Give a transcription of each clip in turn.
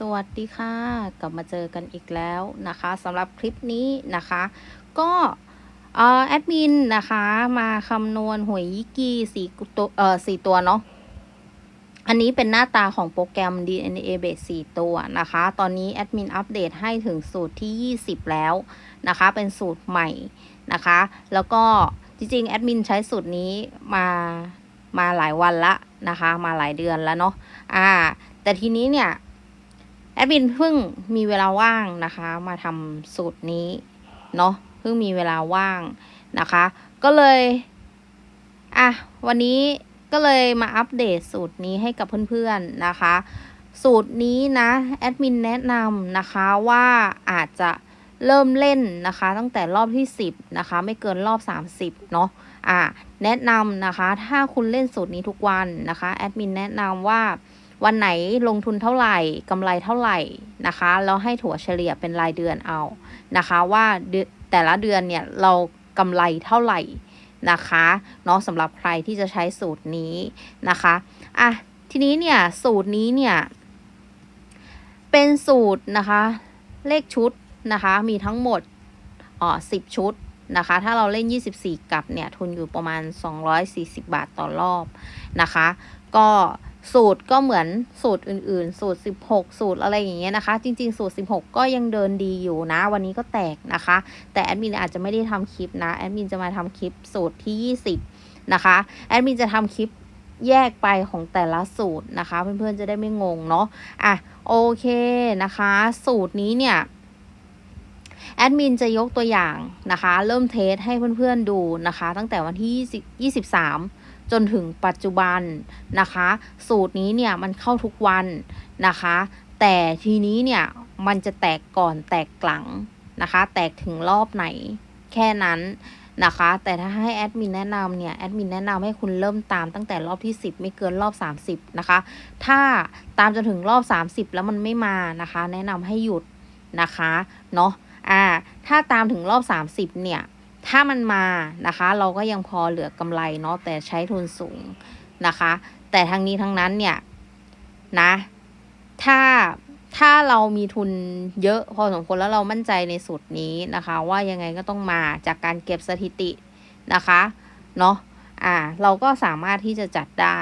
สวัสดีค่ะ กลับมาเจอกันอีกแล้วนะคะสำหรับคลิปนี้นะคะ ก็อ่อแอดมินนะคะมาคำนวณหวยยิกีสี่ตัวเอ่อสี่ตัวเนาะอันนี้เป็นหน้าตาของโปรแกรม DNA Base 4 ตัวนะคะ ตอนนี้แอดมินอัปเดตให้ถึงสูตรที่ 20 แล้วนะคะ เป็นสูตรใหม่นะคะ แล้วก็จริงๆ แอดมินใช้สูตรนี้มามาหลายวันละนะคะ มาหลายเดือนแล้วเนาะ อ่า แต่ทีนี้เนี่ย แอดมินเพิ่งมีเวลาว่างนะคะ มาทำสูตรนี้เนาะเพิ่งมีเวลาว่างนะคะ ก็เลยอะวันนี้ก็เลยมาอัปเดตสูตรนี้ให้กับเพื่อนๆนะคะ สูตรนี้นะแอดมินแนะนำนะคะว่าอาจจะเริ่มเล่นนะคะ ตั้งแต่รอบที่ 10 นะคะ ไม่เกินรอบ 30 เนาะอะแนะนำนะคะ ถ้าคุณเล่นสูตรนี้ทุกวันนะคะแอดมินแนะนำว่า วันไหนลงทุนเท่าไหร่กำไรเท่าไหร่นะคะ แล้วให้ถั่วเฉลี่ยเป็นรายเดือนเอานะคะว่าแต่ละเดือนเนี่ยเรากำไรเท่าไหร่นะคะเนาะสำหรับใครที่จะใช้สูตรนี้นะคะอะทีนี้เนี่ยสูตรนี้เนี่ยเป็นสูตรนะคะเลขชุดนะคะมีทั้งหมดอ๋อ10ชุดนะคะถ้าเราเล่น 24 กับเนี่ยทุนอยู่ประมาณ 240 บาทต่อรอบนะคะ ก็ สูตรก็เหมือนสูตรอื่นๆ สูตร 16 สูตรอะไรอย่างเงี้ยนะคะ จริง ๆ สูตร 16 ก็ยังเดินดีอยู่นะ วันนี้ก็แตกนะคะ แต่แอดมินอาจจะไม่ได้ทำคลิปนะ แอดมินจะมาทำคลิปสูตรที่ 20 นะคะ แอดมินจะทำคลิปแยกไปของแต่ละสูตรนะคะ เพื่อนๆจะได้ไม่งงเนาะ อะโอเคนะคะ สูตรนี้เนี่ยแอดมินจะยกตัวอย่างนะคะ เริ่มเทสให้เพื่อนๆดูนะคะ ตั้งแต่วันที่20 23 จนถึงปัจจุบันนะคะ สูตรนี้เนี่ยมันเข้าทุกวันนะคะ แต่ทีนี้เนี่ยมันจะแตกก่อนแตกหลังนะคะ แตกถึงรอบไหนแค่นั้นนะคะ แต่ถ้าให้แอดมินแนะนำเนี่ยแอดมินแนะนำให้คุณเริ่มตามตั้งแต่รอบที่ 10 ไม่เกินรอบ 30 นะคะ ถ้าตามจนถึงรอบ 30 แล้วมันไม่มานะคะ แนะนำให้หยุดนะคะเนาะอ่าถ้าตามถึงรอบ 30 เนี่ย ถ้ามันมานะคะ เราก็ยังพอเหลือกำไรเนาะแต่ใช้ทุนสูงนะคะ แต่ทั้งนี้ทั้งนั้นเนี่ยนะ ถ้าถ้าเรามีทุนเยอะพอสมควรแล้วเรามั่นใจในสูตรนี้นะคะ ว่ายังไงก็ต้องมาจากการเก็บสถิตินะคะเนาะอ่าเราก็สามารถที่จะจัดได้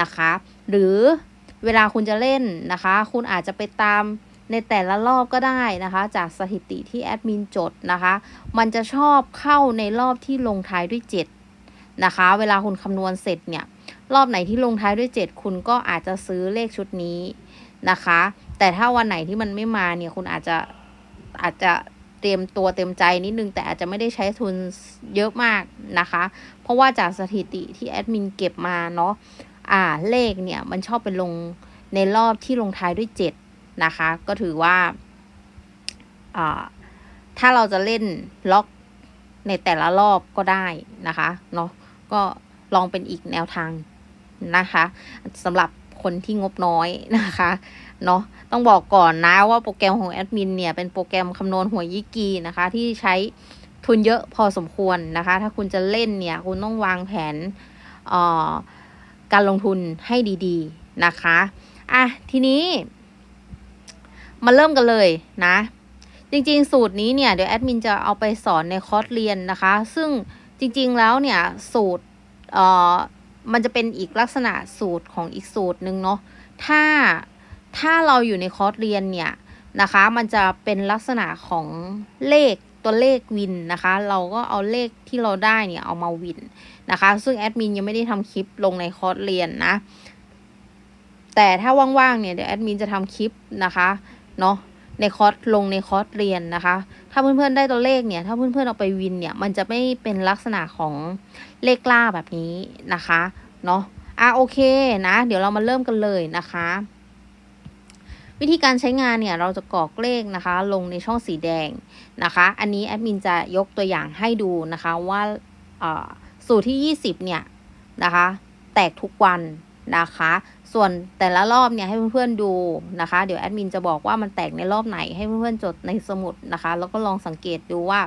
นะคะ หรือเวลาคุณจะเล่นนะคะ คุณอาจจะไปตาม ในแต่ละรอบก็ได้นะคะ จากสถิติที่แอดมินจดนะคะ มันจะชอบเข้าในรอบที่ลงท้ายด้วย 7 นะคะ เวลาคุณคำนวณเสร็จเนี่ย รอบไหนที่ลงท้ายด้วย 7 คุณก็อาจจะซื้อเลขชุดนี้นะคะ แต่ถ้าวันไหนที่มันไม่มาเนี่ยคุณอาจจะอาจจะเตรียมตัวเต็มใจนิดนึง แต่อาจจะไม่ได้ใช้ทุนเยอะมากนะคะ เพราะว่าจากสถิติที่แอดมินเก็บมาเนาะอ่าเลขเนี่ยมันชอบเป็นลงในรอบที่ลงท้ายด้วย 7 นะคะ ก็ถือว่า ถ้าเราจะเล่นล็อกในแต่ละรอบก็ได้นะคะเนาะก็ลองเป็นอีกแนวทางนะคะสำหรับคนที่งบน้อยนะคะเนาะต้องบอกก่อนนะว่าโปรแกรมของแอดมินเนี่ยเป็นโปรแกรมคำนวณหวยยิกีนะคะ ที่ใช้ทุนเยอะพอสมควรนะคะ ถ้าคุณจะเล่นเนี่ย คุณต้องวางแผนการลงทุนให้ดี ๆ นะคะ อะ ทีนี้ มาเริ่มกันเลยนะ จริงๆ สูตรนี้เนี่ยเดี๋ยวแอดมินจะเอาไปสอนในคอร์สเรียนนะคะ ซึ่งจริงๆแล้วเนี่ยสูตรเอ่อมันจะเป็นอีกลักษณะสูตรของอีกสูตรหนึ่งเนาะถ้าถ้าเราอยู่ในคอร์สเรียนเนี่ยนะคะ มันจะเป็นลักษณะของเลขตัวเลขวินนะคะ เราก็เอาเลขที่เราได้เนี่ยเอามาวินนะคะ ซึ่งแอดมินยังไม่ได้ทำคลิปลงในคอร์สเรียนนะ แต่ถ้าว่างๆเนี่ยเดี๋ยวแอดมินจะทำคลิปนะคะ เนาะในคอร์สลงในคอร์สเรียนนะคะ ถ้าเพื่อนๆได้ตัวเลขเนี่ย ถ้าเพื่อนๆเอาไปวินเนี่ย มันจะไม่เป็นลักษณะของเลขล่าแบบนี้นะคะ เนาะอะโอเคนะ เดี๋ยวเรามาเริ่มกันเลยนะคะ วิธีการใช้งานเนี่ย เราจะกรอกเลขนะคะ ลงในช่องสีแดงนะคะ อันนี้แอดมินจะยกตัวอย่างให้ดูนะคะว่าสูตรที่ 20 เนี่ยนะคะ แตกทุกวัน นะคะ ส่วนแต่ละรอบเนี่ยให้เพื่อนๆดูนะคะ เดี๋ยวแอดมินจะบอกว่ามันแตกในรอบไหนให้เพื่อนๆจดในสมุดนะคะ แล้วก็ลองสังเกตดูว่า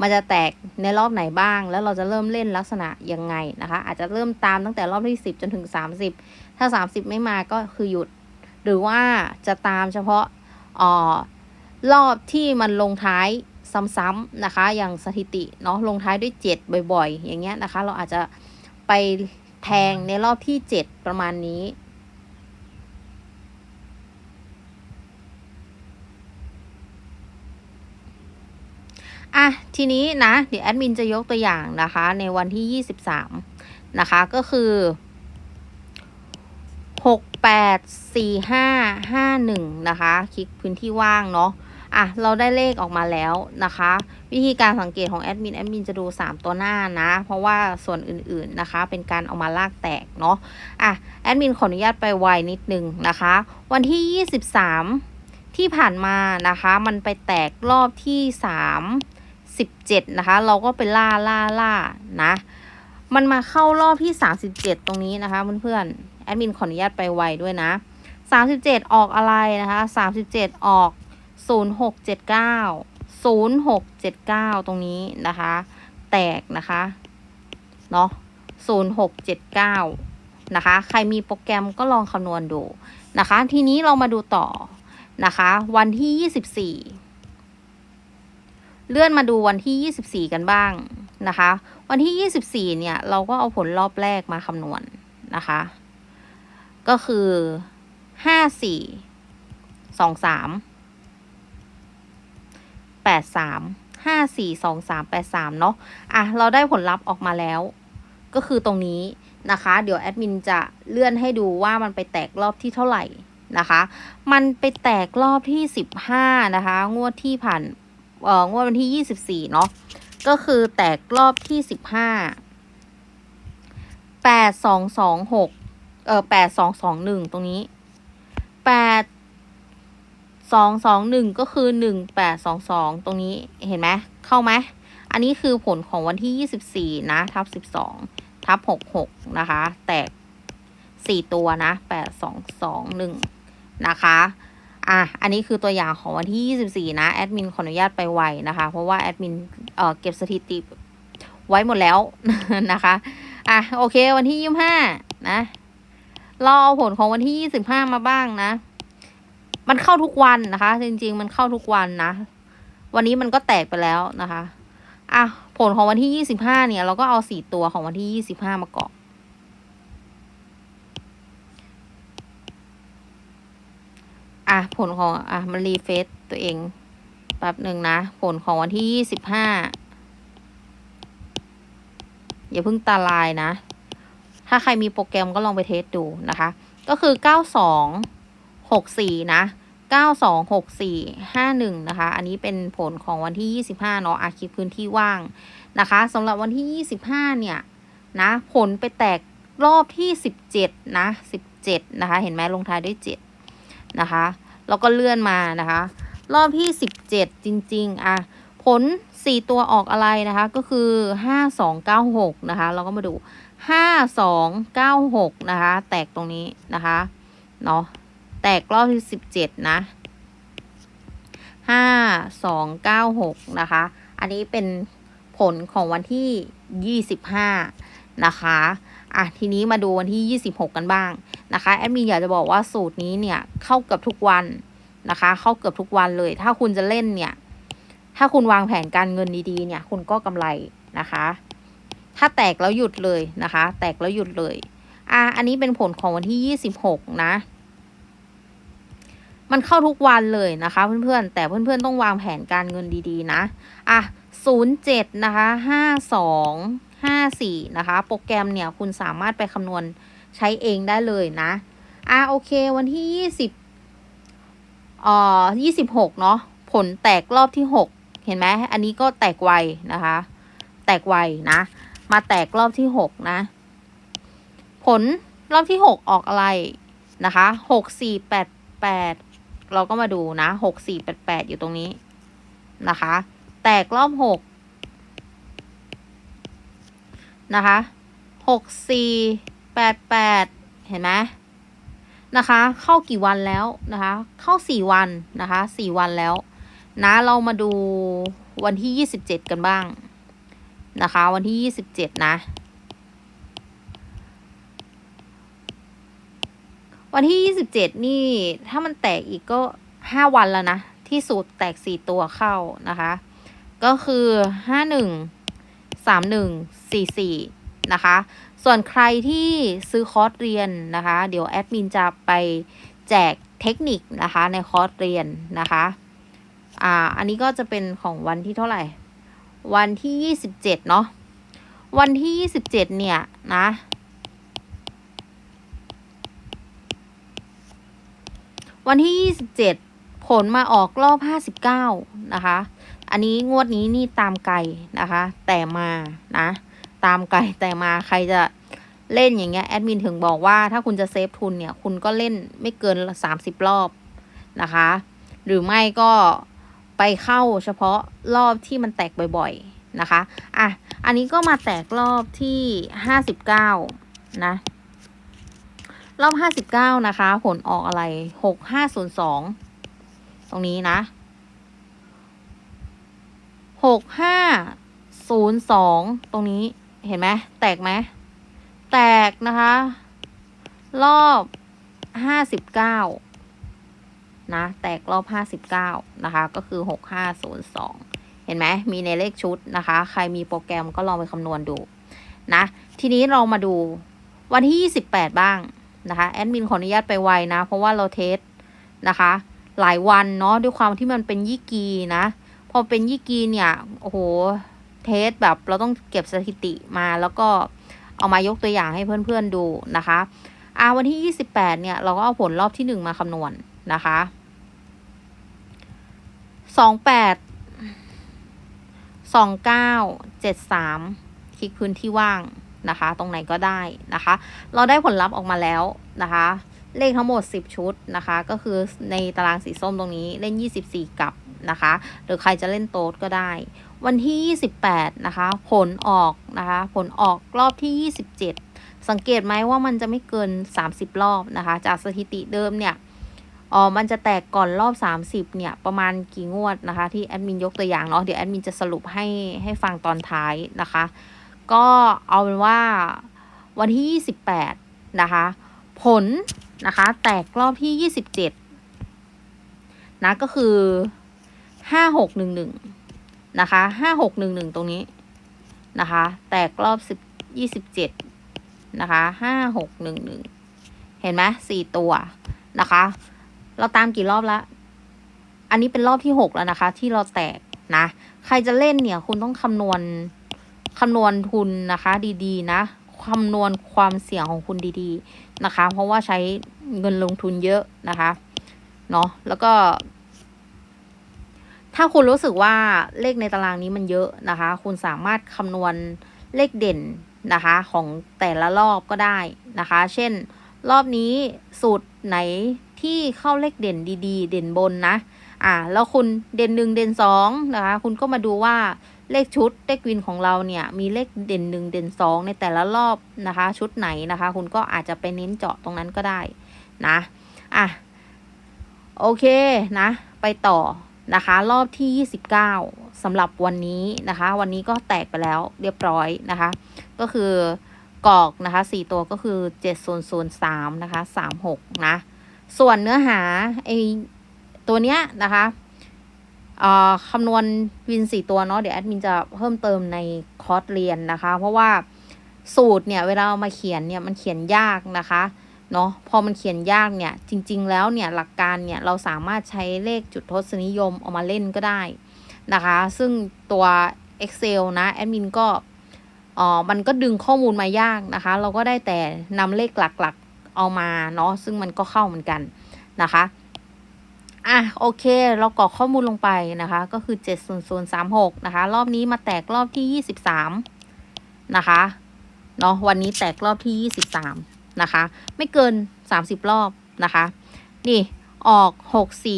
มันจะแตกในรอบไหนบ้าง แล้วเราจะเริ่มเล่นลักษณะยังไงนะคะ อาจจะเริ่มตามตั้งแต่รอบที่ 10 จนถึง 30 ถ้า 30 ไม่มาก็คือหยุด หรือว่าจะตามเฉพาะออรอบที่มันลงท้ายซ้ำๆนะคะ อย่างสถิติเนาะลงท้ายด้วย 7 บ่อย ๆ อย่างเงี้ยนะคะ เราอาจจะไป แทงในรอบที่ 7 ประมาณนี้ อะ ทีนี้นะ เดี๋ยวแอดมินจะยกตัวอย่างนะคะ ในวันที่ 23 นะคะ ก็คือ 6 8 4 5 5 1 นะคะ คลิกพื้นที่ว่างเนาะ อะเราได้เลขออกมาแล้วนะคะ วิธีการสังเกตของแอดมินแอดมินจะดู 3 ตัวหน้านะ เพราะว่าส่วนอื่นๆนะคะ เป็นการเอามาลากแตกเนาะอะแอดมินขออนุญาตไปไวนิดนึงนะคะ วันที่ 23 ที่ผ่านมานะคะ มันไปแตกรอบที่ 3 17 นะคะ เราก็ไปล่าล่าล่านะ มันมาเข้ารอบที่ 37 ตรงนี้นะคะเพื่อนๆแอดมินขออนุญาตไปไวด้วยนะ 37 ออกอะไรนะคะ 37 ออก 0679 0679 ตรงนี้นะคะ แตกนะคะเนาะ0679 นะคะ ใครมีโปรแกรมก็ลองคำนวณดูนะคะ ทีนี้เรามาดูต่อนะคะ วันที่ 24 เลื่อนมาดูวันที่ 24 กันบ้างนะคะ วันที่ 24 เนี่ย เราก็เอาผลรอบแรกมาคำนวณนะคะ ก็คือ 54 23 83 54 23 83เนาะอะเราได้ผลลัพธ์ออกมาแล้ว ก็คือตรงนี้นะคะ เดี๋ยวแอดมินจะเลื่อนให้ดูว่ามันไปแตกรอบที่เท่าไหร่นะคะ มันไปแตกรอบที่ 15 นะคะ งวดที่ผ่านเอ่องวดวันที่ 24 เนาะก็คือแตกรอบที่ 15 8 2 2 6เอ่อ8 2 2 1 ตรงนี้ 8 2 2 1ก็คือ1 8 2 2ตรงนี้เห็นไหมเข้าไหมอันนี้คือผลของวันที่24นะทับ12ทับ66นะคะ แตก4ตัวนะ8 2 2 1นะคะอะอันนี้คือตัวอย่างของวันที่ 24 นะ แอดมินขออนุญาตไปไวนะคะ เพราะว่าแอดมินเอ่อเก็บสถิติไว้หมดแล้วนะคะ อะโอเควันที่ 25 นะเราเอาผลของวันที่ 25 มาบ้างนะ มันเข้าทุกวันนะคะ จริง ๆ มันเข้าทุกวันนะ วันนี้มันก็แตกไปแล้วนะคะอะผลของวันที่25เนี่ย เราก็เอา4ตัวของวันที่25มาเกาะอะผลของอะมันรีเฟซตัวเองแป๊บหนึ่งนะ ผลของวันที่25อย่าเพิ่งตาลายนะ ถ้าใครมีโปรแกรมก็ลองไปเทสดูนะคะ ก็คือ92 64นะ92 64 51นะ คะ อันนี้เป็นผลของวันที่ 25 เนาะอาคลิปพื้นที่ว่างนะคะสำหรับวันที่ 25 เนี่ยนะผลไปแตกรอบที่ 17 นะ 17 นะคะ เห็นไหมลงท้ายด้วย 7 นะคะ แล้วก็เลื่อนมานะคะ รอบที่ 17 จริง ๆ อะ ผล 4 ตัวออกอะไรนะคะ ก็คือ 5296 นะคะ เราก็มาดู 5296 นะคะ แตกตรงนี้นะคะ เนาะ แตกรอบที่17นะ5296นะคะ อันนี้เป็นผลของวันที่25นะคะอะทีนี้มาดูวันที่ 26 กันบ้างนะคะแอดมินอยากจะบอกว่าสูตรนี้เนี่ยเข้าเกือบทุกวันนะคะ เข้าเกือบทุกวันเลย ถ้าคุณจะเล่นเนี่ย ถ้าคุณวางแผนการเงินดีๆ เนี่ย คุณก็กำไรนะคะ ถ้าแตกแล้วหยุดเลยนะคะ แตกแล้วหยุดเลย อะอันนี้เป็นผลของวันที่ 26 นะ มันเข้าทุกวันเลยนะคะ เพื่อนๆ แต่เพื่อนๆ ต้องวางแผนการเงินดีๆ นะ อะ 07 นะคะ 52 54 นะคะ โปรแกรมเนี่ยคุณสามารถไปคำนวณใช้เองได้เลยนะ อะ โอเค วันที่ 20เอ่อ26 เนาะ ผลแตกรอบที่ 6 เห็นไหม อันนี้ก็แตกไวนะคะ แตกไวนะ มาแตกรอบที่ 6 นะ ผลรอบที่ 6 ออกอะไรนะคะ 6 4 8 8 เราก็มาดูนะ6 4 8 8อยู่ตรงนี้นะคะ แตกรอบ6นะคะ6 4 8 8เห็นไหมนะคะ เข้ากี่วันแล้วนะคะ เข้า4วันนะคะ4วันแล้ว นะเรามาดูวันที่27กันบ้างนะคะ วันที่ยี่สิบเจ็ดนี่ วันที่ 27 นี่ ถ้ามันแตกอีกก็ห้าวันแล้วนะ ที่สูตรแตกสี่ตัวเข้านะคะ ก็คือห้าหนึ่งสามหนึ่งสี่สี่นะคะ ส่วนใครที่ซื้อคอร์สเรียนนะคะ เดี๋ยวแอดมินจะไปแจกเทคนิคนะคะ ในคอร์สเรียนนะคะ อ่า อันนี้ก็จะเป็นของวันที่เท่าไหร่ วันที่ยี่สิบเจ็ดเนาะ วันที่ยี่สิบเจ็ดเนี่ยนะ วันที่ยี่สิบเจ็ดผลมาออกรอบห้าสิบเก้านะคะ อันนี้งวดนี้นี่ตามไกลนะคะ แต่มานะ ตามไกลแต่มาใครจะเล่นอย่างเงี้ยแอดมินถึงบอกว่าถ้าคุณจะเซฟทุนเนี่ย คุณก็เล่นไม่เกินสามสิบรอบนะคะ หรือไม่ก็ไปเข้าเฉพาะรอบที่มันแตกบ่อยๆนะคะ อะ อันนี้ก็มาแตกรอบที่ห้าสิบเก้านะ รอบห้าสิบเก้านะคะ ผลออกอะไรหกห้าศูนย์สองตรงนี้นะหกห้าศูนย์สองตรงนี้เห็นไหมแตกไหมแตกนะคะ รอบห้าสิบเก้านะ แตกรอบห้าสิบเก้านะคะ ก็คือหกห้าศูนย์สองเห็นไหมมีในเลขชุดนะคะ ใครมีโปรแกรมก็ลองไปคำนวณดูนะ ทีนี้เรามาดูวันที่ยี่สิบแปดบ้าง นะคะแอดมินขออนุญาตไปไวนะ เพราะว่าเราเทสนะคะ หลายวันเนาะด้วยความที่มันเป็นยี่กีนะ พอเป็นยี่กีเนี่ยโอ้โหเทสแบบเราต้องเก็บสถิติมาแล้วก็เอามายกตัวอย่างให้เพื่อนๆดูนะคะอ่าวันที่ 28 เนี่ย เราก็เอาผลรอบที่ 1 มาคำนวณนะคะ 28 29 73 คลิกพื้นที่ว่าง นะคะ ตรงไหนก็ได้นะคะ เราได้ผลลัพธ์ออกมาแล้วนะคะ เลขทั้งหมด 10 ชุดนะคะ ก็คือในตารางสีส้มตรงนี้เล่น 24 กับนะคะ หรือใครจะเล่นโต๊ดก็ได้ วันที่ 28 นะคะ ผลออกนะคะ ผลออกรอบที่ 27 สังเกตไหมว่ามันจะไม่เกิน 30 รอบนะคะ จากสถิติเดิมเนี่ยอ๋อ มันจะแตกก่อนรอบ 30 เนี่ย ประมาณกี่งวดนะคะ ที่แอดมินยกตัวอย่างเนาะ เดี๋ยวแอดมินจะสรุปให้ให้ฟังตอนท้ายนะคะ ก็เอาเป็นว่าวันที่ 28 นะคะ ผลนะคะ แตกรอบที่ 27 นะ ก็คือ 5611 นะคะ 5611 ตรงนี้นะคะ แตกรอบ 10 27 นะคะ 5611 เห็นไหมสี่ตัวนะคะ เราตามกี่รอบแล้ว อันนี้เป็นรอบที่ 6 แล้วนะคะ ที่เราแตกนะ ใครจะเล่นเนี่ย คุณต้องคำนวณ คำนวณทุนนะคะดีๆ นะคำนวณความเสี่ยงของคุณดีๆนะคะ เพราะว่าใช้เงินลงทุนเยอะนะคะเนาะแล้วก็ ถ้าคุณรู้สึกว่าเลขในตารางนี้มันเยอะนะคะ คุณสามารถคำนวณเลขเด่นนะคะ ของแต่ละรอบก็ได้นะคะ เช่น รอบนี้สูตรไหนที่เข้าเลขเด่นดี ๆ เด่นบนนะ อ่า แล้วคุณเด่นหนึ่งเด่นสองนะคะ คุณก็มาดูว่า เลขชุดเลขวินของเราเนี่ยมีเลขเด่นหนึ่งเด่นสองในแต่ละรอบนะคะ ชุดไหนนะคะ คุณก็อาจจะไปเน้นเจาะตรงนั้นก็ได้นะอะโอเคนะ ไปต่อนะคะ รอบที่ 29สำหรับวันนี้นะคะ วันนี้ก็แตกไปแล้วเรียบร้อยนะคะ ก็คือกอกนะคะสี่ตัวก็คือ 7 0 0 3 นะคะ 36 นะ ส่วนเนื้อหาไอตัวเนี้ยนะคะ คำนวณวินสี่ตัวเนาะเดี๋ยวแอดมินจะเพิ่มเติมในคอร์สเรียนนะคะ เพราะว่าสูตรเนี่ยเวลาเอามาเขียนเนี่ยมันเขียนยากนะคะเนาะพอมันเขียนยากเนี่ยจริง ๆ แล้วเนี่ยหลักการเนี่ยเราสามารถใช้เลขจุดทศนิยมเอามาเล่นก็ได้นะคะ ซึ่งตัว Excel นะแอดมินก็อ๋อมันก็ดึงข้อมูลมายากนะคะ เราก็ได้แต่นำเลขหลักๆเอามาเนาะซึ่งมันก็เข้าเหมือนกันนะคะ อะโอเค เรากรอกข้อมูลลงไปนะคะ ก็คือ 70036 นะคะ รอบนี้มาแตกรอบที่ 23 นะคะเนาะวันนี้แตกรอบที่ 23 นะคะ ไม่เกิน 30 รอบนะคะ นี่ออก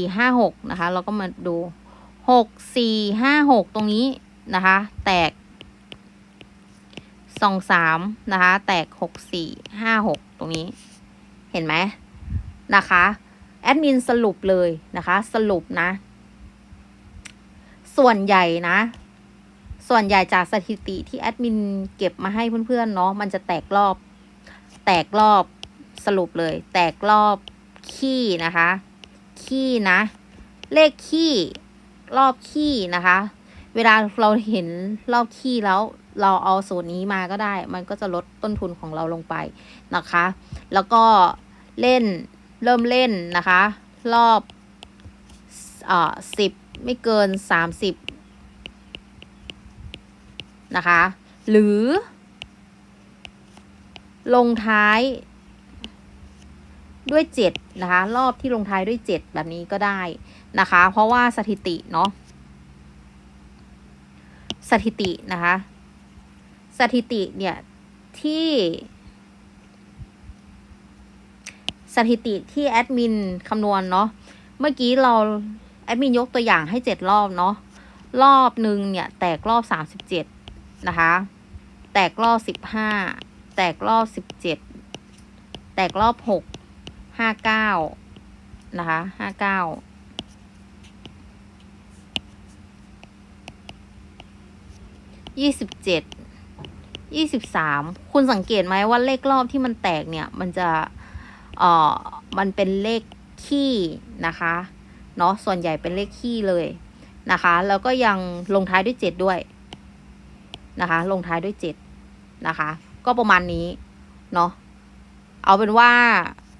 6456 นะคะ เราก็มาดู 6456 ตรงนี้นะคะ แตก 23 นะคะ แตก 6456 ตรงนี้ เห็นไหมนะคะ แอดมินสรุปเลยนะคะ สรุปนะ ส่วนใหญ่นะ ส่วนใหญ่จากสถิติที่แอดมินเก็บมาให้เพื่อนๆเนาะมันจะแตกรอบ แตกรอบสรุปเลย แตกรอบขี้นะคะ ขี้นะ เลขขี้รอบขี้นะคะ เวลาเราเห็นรอบขี้แล้วเราเอาสูตรนี้มาก็ได้ มันก็จะลดต้นทุนของเราลงไปนะคะ แล้วก็เล่น เริ่มเล่นนะคะ รอบเอ่อสิบไม่เกินสามสิบนะคะ หรือ ลงท้ายด้วยเจ็ดนะคะ รอบที่ลงท้ายด้วยเจ็ดแบบนี้ก็ได้นะคะ เพราะว่าสถิติเนาะสถิตินะคะ สถิติเนี่ยที่ สถิติที่แอดมินคำนวณเนาะเมื่อกี้เราแอดมินยกตัวอย่างให้เจ็ดรอบเนาะรอบหนึ่งเนี่ย แตกรอบสามสิบเจ็ดนะคะ แตกรอบสิบห้าแตกรอบสิบเจ็ดแตกรอบหกห้าเก้านะคะห้าเก้ายี่สิบเจ็ดยี่สิบสามคุณสังเกตไหมว่าเลขรอบที่มันแตกเนี่ย มันจะ เอ่อมันเป็นเลขขี้นะคะเนาะส่วนใหญ่เป็นเลขขี้เลยนะคะ แล้วก็ยังลงท้ายด้วยเจ็ดด้วยนะคะ ลงท้ายด้วยเจ็ดนะคะ ก็ประมาณนี้เนาะเอาเป็นว่า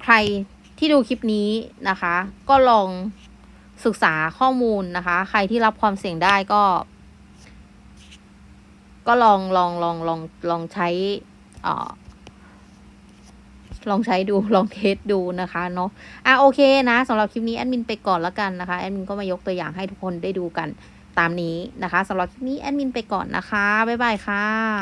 ใครที่ดูคลิปนี้นะคะ ก็ลองศึกษาข้อมูลนะคะ ใครที่รับความเสี่ยงได้ก็ ก็ลองลองลองลองลองใช้เอ่อ ลองใช้ดูลองเทสดูนะคะเนาะอะโอเคนะสำหรับคลิปนี้แอดมินไปก่อนแล้วกันนะคะแอดมินก็มายกตัวอย่างให้ทุกคนได้ดูกันตามนี้นะคะสำหรับคลิปนี้แอดมินไปก่อนนะคะบ๊ายบายค่ะ